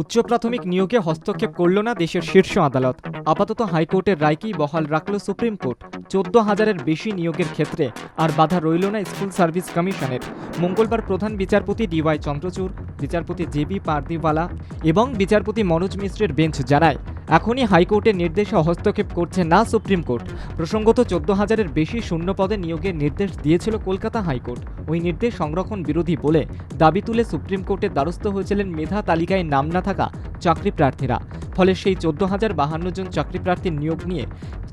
উচ্চ প্রাথমিক নিয়োগে হস্তক্ষেপ করল না দেশের শীর্ষ আদালত। আপাতত হাইকোর্টের রায়কেই বহাল রাখল সুপ্রিম কোর্ট? চোদ্দ হাজারের বেশি নিয়োগের ক্ষেত্রে আর বাধা রইল না স্কুল সার্ভিস কমিশনের। মঙ্গলবার প্রধান বিচারপতি ডিওয়াই চন্দ্রচূড়, বিচারপতি জেবি পার্দিওয়ালা এবং বিচারপতি মনোজ মিশ্রের বেঞ্চ জানায় এখনই হাইকোর্টের নির্দেশে হস্তক্ষেপ করছে না সুপ্রিম কোর্ট। প্রসঙ্গত চোদ্দ হাজারের বেশি শূন্য পদে নিয়োগের নির্দেশ দিয়েছিল কলকাতা হাইকোর্ট। ওই নির্দেশ সংরক্ষণ বিরোধী বলে দাবি তুলে সুপ্রিম কোর্টের দ্বারস্থ হয়েছিলেন মেধা তালিকায় নাম না থাকা চাকরি প্রার্থীরা। ফলে সেই চোদ্দ হাজার বাহান্ন জন চাকরি প্রার্থীর নিয়োগ নিয়ে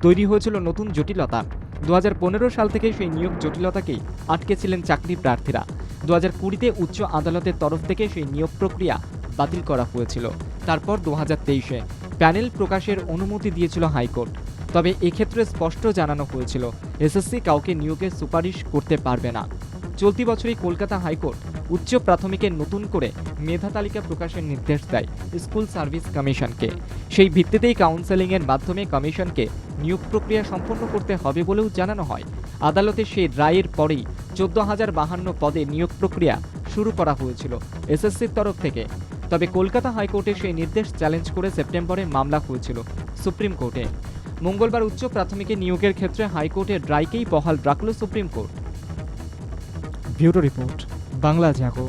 তৈরি হয়েছিল নতুন জটিলতা। দু হাজার পনেরো সাল থেকে সেই নিয়োগ জটিলতাকেই আটকেছিলেন চাকরি প্রার্থীরা। দু হাজার কুড়িতে উচ্চ আদালতের তরফ থেকে সেই নিয়োগ প্রক্রিয়া বাতিল করা হয়েছিল। তারপর দু হাজার তেইশে প্যানেল প্রকাশের অনুমতি দিয়েছিল হাইকোর্ট। তবে এক্ষেত্রে স্পষ্ট জানানো হয়েছিল, এসএসসি কাউকে নিয়োগের সুপারিশ করতে পারবে না। চলতি বছরই কলকাতা হাইকোর্ট উচ্চ প্রাথমিকে নতুন করে মেধা তালিকা প্রকাশের নির্দেশ দেয় স্কুল সার্ভিস কমিশনকে। সেই ভিত্তিতেই কাউন্সেলিংয়ের মাধ্যমে কমিশনকে নিয়োগ প্রক্রিয়া সম্পন্ন করতে হবে বলেও জানানো হয়। আদালতের সেই রায়ের পরেই চোদ্দ হাজার বাহান্ন পদে নিয়োগ প্রক্রিয়া শুরু করা হয়েছিল। এসএসসির তরফ থেকে তবে কলকাতা হাইকোর্টে সেই নির্দেশ চ্যালেঞ্জ করে সেপ্টেম্বরে মামলা হয়েছিল সুপ্রিম কোর্টে। মঙ্গলবার উচ্চ প্রাথমিকে নিয়োগের ক্ষেত্রে হাইকোর্টের রায়কেই বহাল রাখল supreme court. Bureau report, Bangla জাগো।